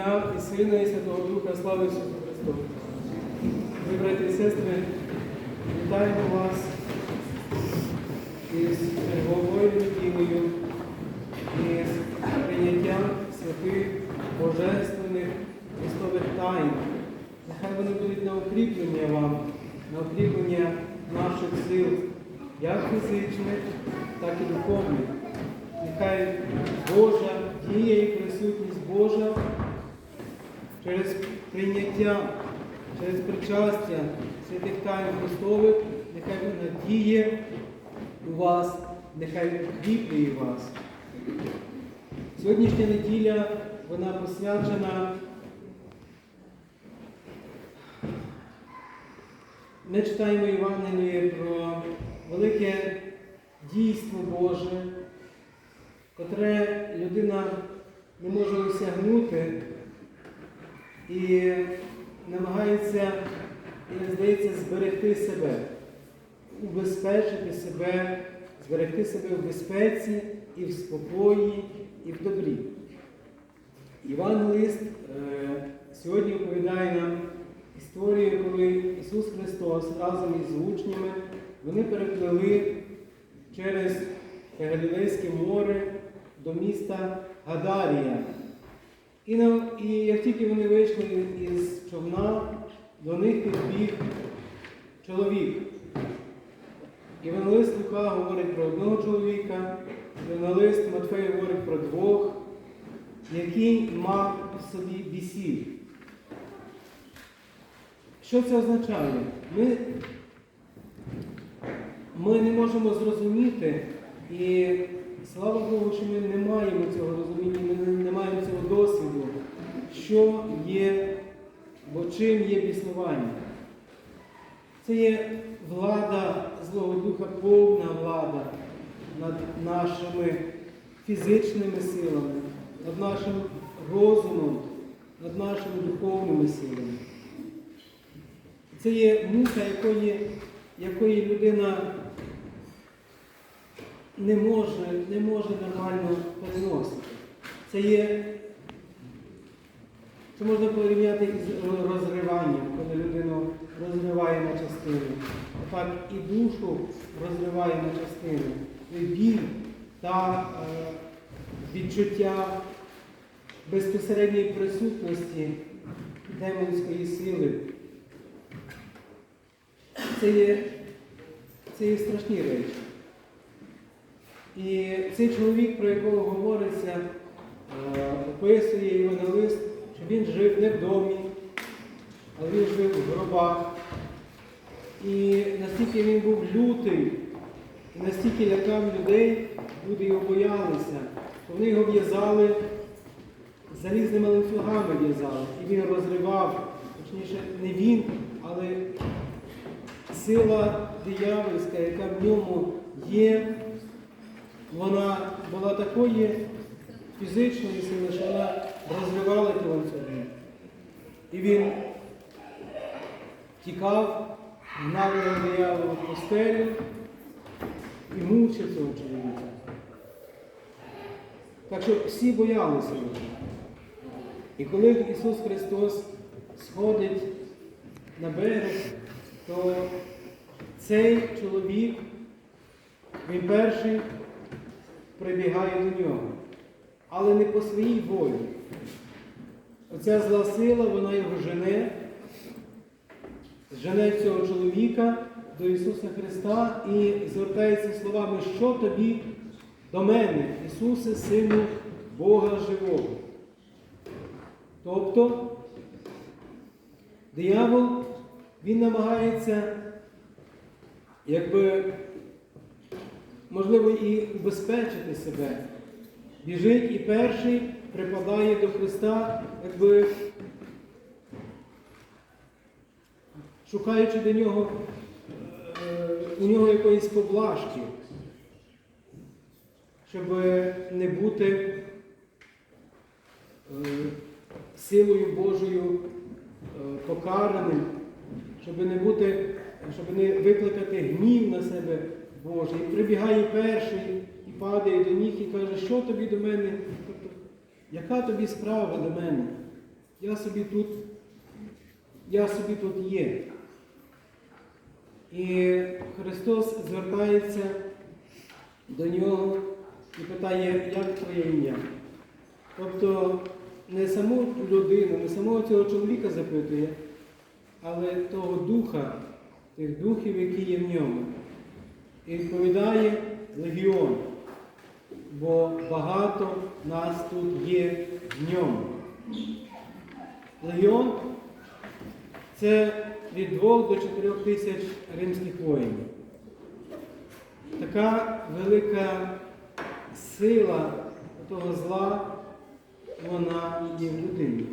Отця і Сина, і Святого Духа, слава Ісусу Христу. Ми, брати і сестри, вітаємо вас із черговою неділею, із прийняттям святих божественних Христових тайн. Нехай вони будуть на укріплення вам, на укріплення наших сил, як фізичних, так і духовних. Нехай Божа дія і присутність Божа через прийняття, через причастя святих тайн Христових, нехай вона діє у вас, нехай укріплює вас. Сьогоднішня неділя вона посвячена. Ми читаємо Євангеліє про велике дійство Боже, котре людина не може осягнути і намагається, і здається, зберегти себе, убезпечити себе, зберегти себе в безпеці і в спокої, і в добрі. Євангелист е, сьогодні оповідає нам історію, коли Ісус Христос разом із учнями вони переплили через Галілейське море до міста Гадарія. І, на, і як тільки вони вийшли із човна, до них підбіг чоловік. Євангелист Лука говорить про одного чоловіка, Євангелист Матфей говорить про двох, який мав в собі бісів. Що це означає? Ми, ми не можемо зрозуміти, і слава Богу, що ми не маємо цього розуміння, ми не маємо цього досвіду, що є, бо чим є біснування. Це є влада Злого Духа, повна влада над нашими фізичними силами, над нашим розумом, над нашими духовними силами. Це є мука, якої, якої людина не може, не може нормально переносити. Це є, це можна порівняти із розриванням, коли людину розриває на частини. Так і душу розриває на частини. Біль та е, відчуття безпосередньої присутності демонської сили. Це є, це є страшні речі. І цей чоловік, про якого говориться, е, описує Євангелист, що він жив не в домі, але він жив в гробах. І настільки він був лютий, і настільки лякав людей, люди його боялися, вони його в'язали, залізними ланцюгами в'язали. І він розривав, точніше, не він, але сила диявольська, яка в ньому є, вона була такої фізичної сили, що вона розривала ті ланцюги. І він тікав, гнав його диявола в постелю і мучив цього чоловіка. Так що всі боялися його. І коли Ісус Христос сходить на берег, то цей чоловік, він перший прибігає до нього, але не по своїй волі. Оця зла сила, вона його жене, жене цього чоловіка до Ісуса Христа і звертається словами, що тобі до мене, Ісусе, Сину Бога Живого. Тобто диявол, він намагається, якби, можливо, і убезпечити себе. Біжить і перший припадає до Христа, якби шукаючи до нього, е, у нього якоїсь поблажки, щоб не бути е, силою Божою е, покараним, щоб не бути, щоб не викликати гнів на себе Божий. І прибігає перший і падає до ніг і каже, що тобі до мене? Яка тобі справа до мене? я собі тут, я собі тут є. І Христос звертається до нього і питає, як твоє ім'я. Тобто не саму людину, не самого цього чоловіка запитує, але того духа, тих духів, які є в ньому. І відповідає легіон, бо багато нас тут є в ньому. Легіон це від 2 до 4 тисяч римських воїнів. Така велика сила того зла, вона є в людині.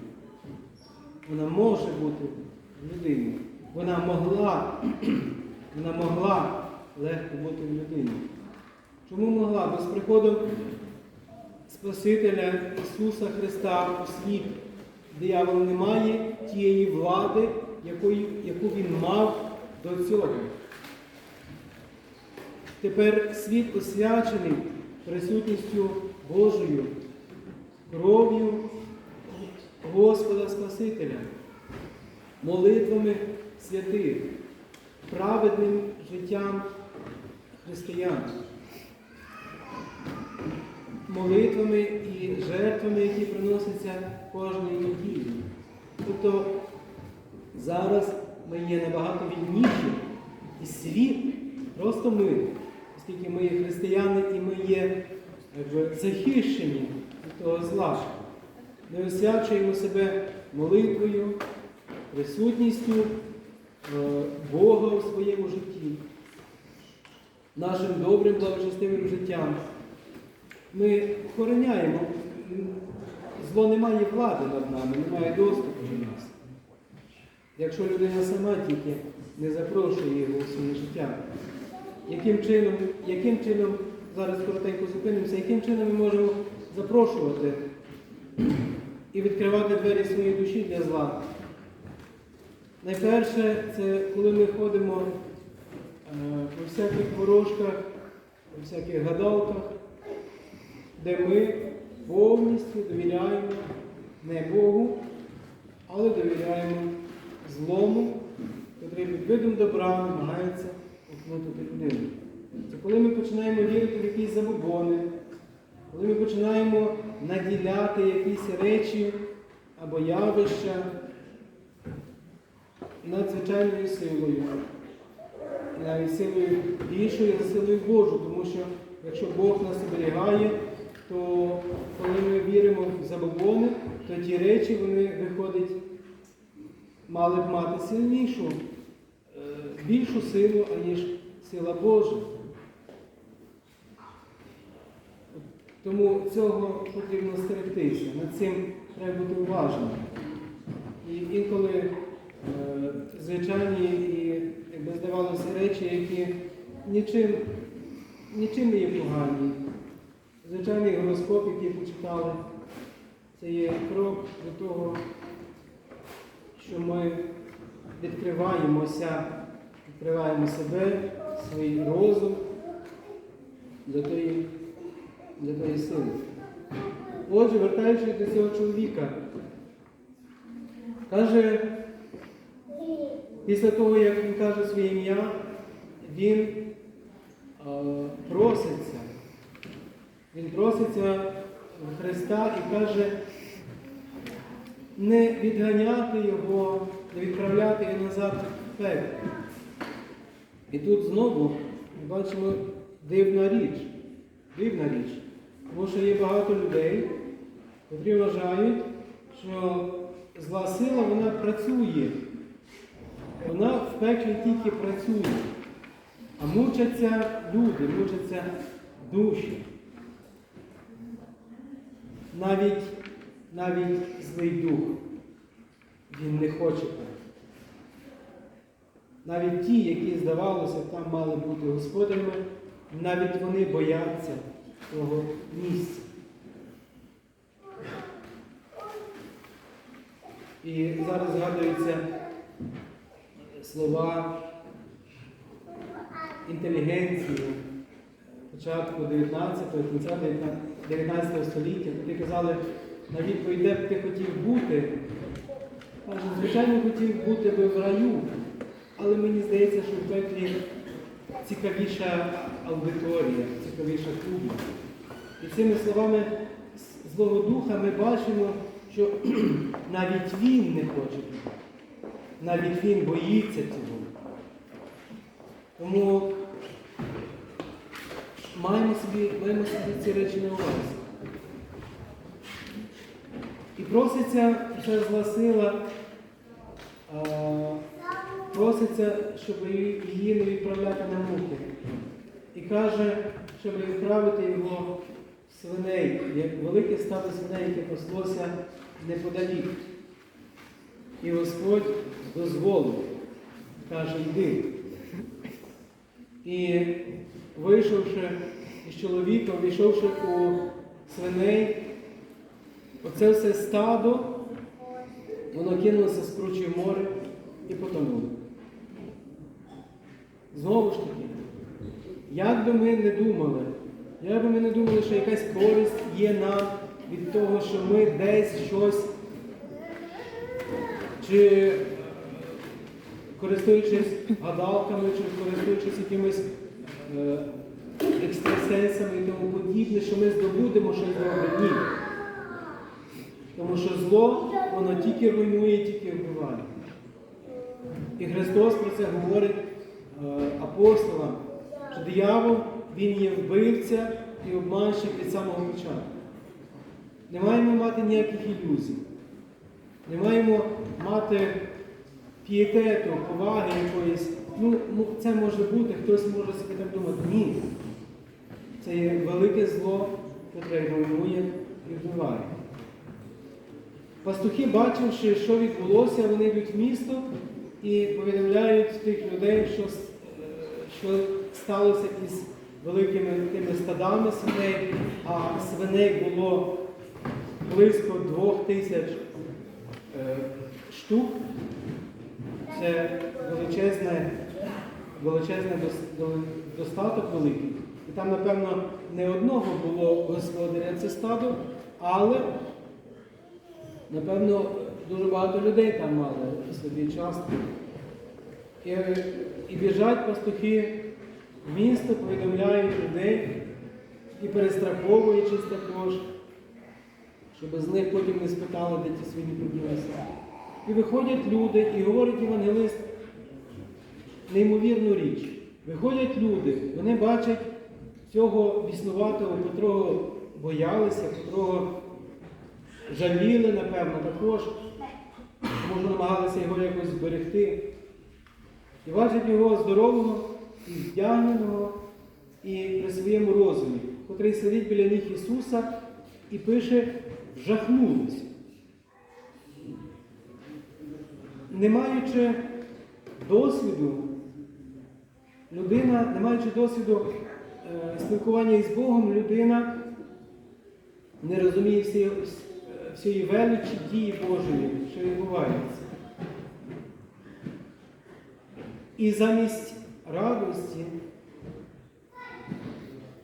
Вона може бути в людині. Вона могла, вона могла легко бути в людині. Чому могла? Бо з приходом Спасителя Ісуса Христа у світ диявол не має тієї влади, якої, яку він мав до цього. Тепер світ освячений присутністю Божою, кров'ю Господа Спасителя, молитвами святих, праведним життям християн, молитвами і жертвами, які приносяться кожної неділі. Тобто зараз ми є набагато вільніші, і світ, просто ми, оскільки ми є християни і ми є якби, захищені від того зла. Ми освячуємо себе молитвою, присутністю е, Бога у своєму житті, нашим добрим благочестивим життям. Ми охороняємо, зло не має влади над нами, немає доступу до нас. Якщо людина сама тільки не запрошує його у своє життя, яким чином, яким чином, зараз коротенько зупинимося, яким чином ми можемо запрошувати і відкривати двері своєї душі для зла? Найперше, це коли ми ходимо е, по всяких ворожках, по всяких гадалках, де ми повністю довіряємо не Богу, але довіряємо злому, який під видом добра намагається окнути людину. Це коли ми починаємо вірити в якісь забобони, коли ми починаємо наділяти якісь речі або явища надзвичайною силою, навіть силою більшою за силою Божу, тому що якщо Бог нас оберігає, то коли ми віримо в забобони, то ті речі вони виходять, мали б мати сильнішу, е, більшу силу, аніж сила Божа. Тому цього потрібно стерегтися, над цим треба бути уважним. І інколи е, звичайні і, якби здавалося, речі, які нічим, нічим не є погані. Звичайний гороскоп, який почитали, це є крок до того, що ми відкриваємося, відкриваємо себе, свій розум для тої, для тої сили. Отже, вертаючись до цього чоловіка, каже, після того, як він каже своє ім'я, він е, проситься. Він проситься Христа і каже, не відганяти його, не відправляти його назад в пекло. І тут знову ми бачимо дивна річ. Дивна річ. Тому що є багато людей, які вважають, що зла сила вона працює. Вона в пеклі тільки працює. А мучаться люди, мучаться душі. Навіть, навіть злий дух, він не хоче так. Навіть ті, які, здавалося, там мали бути господарями, навіть вони бояться того місця. І зараз згадуються слова інтелігенції початку 19-го, кінця 19 століття, коли казали, на відповідь, де б ти хотів бути, Каже, звичайно, хотів бути би в раю, але мені здається, що в пеклі цікавіша аудиторія, цікавіша публіка. І цими словами Злого Духа ми бачимо, що навіть він не хоче. Навіть він боїться цього. Тому маємо собі, маємо собі ці речі на увазі. І проситься ця зла сила, а, проситься, щоб її не відправляти на муки. І каже, щоб відправити його свиней, як велике стадо свиней, яке паслося неподалік. І Господь дозволив, каже, йди. І вийшовши із чоловіком, війшовши у свиней, оце все стадо, воно кинулося з кручі море і потонуло. Знову ж таки, як би ми не думали, як би ми не думали, що якась користь є нам від того, що ми десь щось, чи користуючись гадалками, чи користуючись якимись е, екстрасенсами і тому подібне, що ми здобудемо щось добре. Ні. Тому що зло, воно тільки руйнує, тільки вбиває. І Христос про це говорить е, апостолам, що диявол, він є вбивця і обманщик від самого початку. Не маємо мати ніяких ілюзій. Не маємо мати пієтету, поваги якоїсь. Ну, це може бути, хтось може собі так думати. Ні. Це є велике зло, яке руйнує і вбиває. Пастухи, бачивши, що відбулося, вони йдуть в місто і повідомляють тих людей, що, е, що сталося із великими тими стадами свиней, а свиней було близько двох тисяч е, штук. Це величезне, до- достаток великий. І там, напевно, не одного було господаря це стадо, але Напевно, дуже багато людей там мали собі частку. І, і біжать пастухи в місто, повідомляють людей і перестраховуючись також, щоб з них потім не спитали, де ті свині поділися. І виходять люди, і говорить євангелист неймовірну річ. Виходять люди, вони бачать цього біснуватого, котрого боялися, котрого жаліли, напевно, також, може намагалися його якось зберегти. І бачать його здорового і вдягненого і при своєму розумі, котрий сидить біля ніг Ісуса і пише жахнулися. Не маючи досвіду, людина, не маючи досвіду е, спілкування із Богом, людина не розуміє всі, всієї величі дії Божої, що відбувається. І замість радості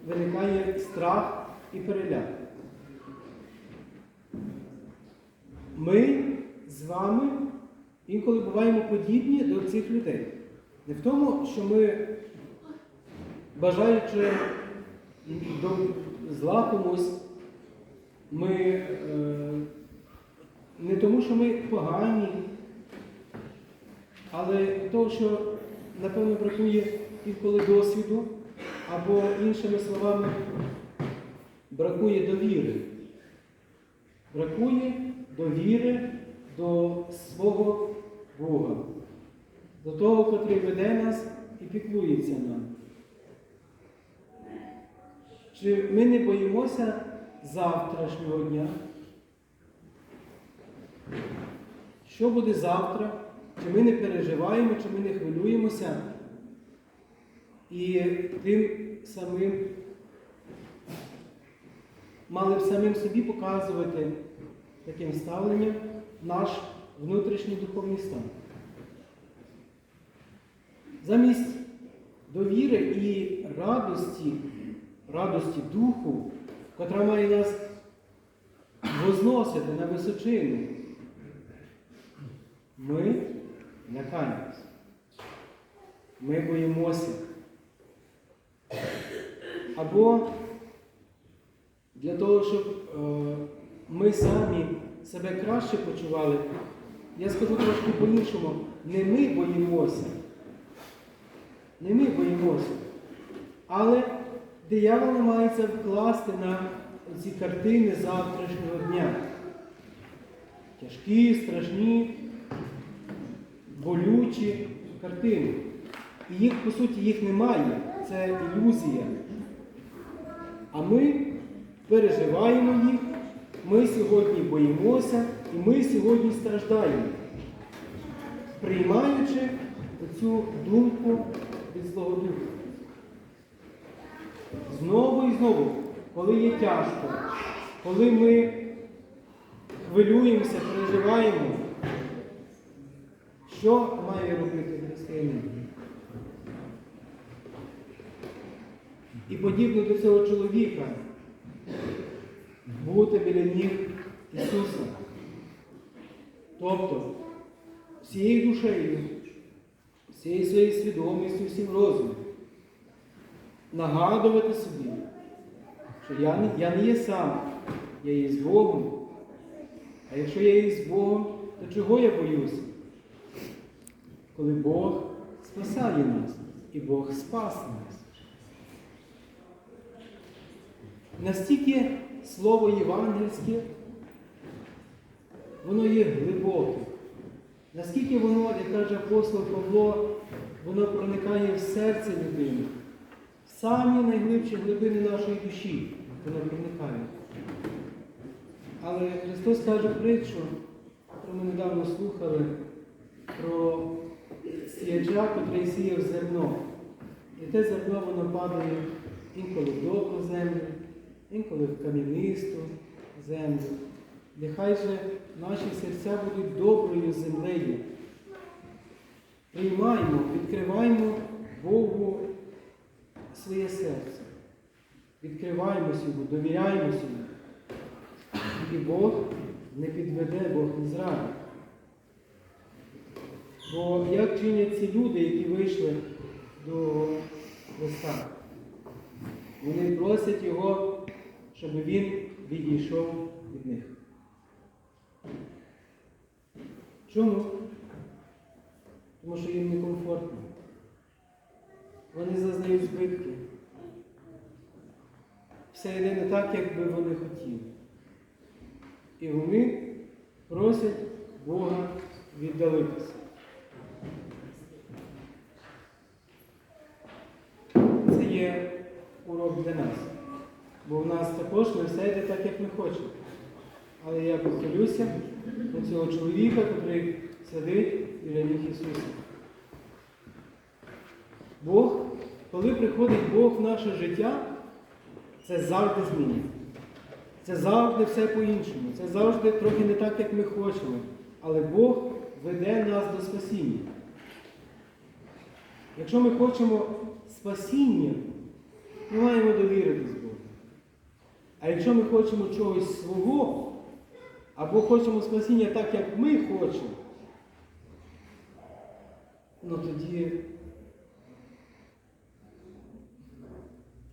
виникає страх і переляк. Ми з вами інколи буваємо подібні до цих людей. Не в тому, що ми, бажаючи до зла комусь, ми е, не тому, що ми погані, але того, що, напевно, бракує інколи досвіду, або, іншими словами, бракує довіри. Бракує довіри до свого Бога, до того, котрий веде нас і піклується нам. Чи ми не боїмося завтрашнього дня? Що буде завтра? Чи ми не переживаємо, чи ми не хвилюємося? І тим самим мали б самим собі показувати таким ставленням наш внутрішній духовний стан. Замість довіри і радості, радості духу, котра має нас возносити на височину, Ми лякаємось. Ми боїмося. Або для того, щоб е, ми самі себе краще почували, я скажу трошки по-іншому, не ми боїмося, не ми боїмося, але диявол намагається вкласти на ці картини завтрашнього дня. Тяжкі, страшні, болючі картини. І їх, по суті, їх немає. Це ілюзія. А ми переживаємо їх, боїмося і ми сьогодні страждаємо, приймаючи цю думку від Злого Духа. Знову і знову, коли є тяжко, коли ми хвилюємося, переживаємо, що має робити християнин? І подібно до цього чоловіка бути біля ніг Ісуса. Тобто всією душею, всією своєю свідомістю, всім розумом нагадувати собі, що я не, я не є сам, я є з Богом. А якщо я є з Богом, то чого я боюся? Коли Бог спасає нас і Бог спас нас. Настільки слово євангельське, воно є глибоке. Наскільки воно, як каже апостол Павло, воно проникає в серце людини, в самі найглибші глибини нашої душі воно проникає. Але Христос каже притчу, яку ми недавно слухали, про сіяча, котрий сіяв зерно. І те зерно воно падає інколи в добру землю, інколи в кам'янисту землю. Нехай же наші серця будуть доброю землею. Приймаємо, відкриваємо Богу своє серце. Відкриваємося йому, довіряємося йому. І Бог не підведе, Бог не зрадить. Бо як чинять ці люди, які вийшли до Христа? Вони просять Його, щоб Він відійшов від них. Чому? Тому що їм некомфортно. Вони зазнають збитки. Все йде не так, як би вони хотіли. І вони просять Бога віддалитися. Це є урок для нас. Бо в нас також не все йде так, як ми хочемо. Але я похилюся на цього чоловіка, який сидить біля ніг Ісуса. Бог, коли приходить Бог в наше життя, це завжди змінює. Це завжди все по-іншому. Це завжди трохи не так, як ми хочемо. Але Бог веде нас до спасіння. Якщо ми хочемо спасіння, ми маємо довіритись Богу. А якщо ми хочемо чогось свого, або хочемо спасіння так, як ми хочемо, ну тоді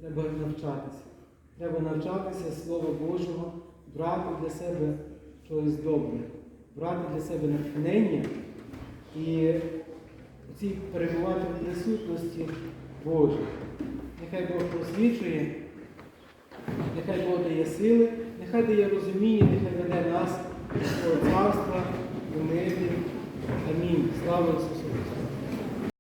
треба навчатися. Треба навчатися Слова Божого, брати для себе щось добре, брати для себе натхнення і цій перебувати в присутності Божій. Нехай Бог просвічує, нехай Бог дає сили, нехай дає розуміння, нехай веде нас до царства, до мирі. Амінь. Слава Ісусу!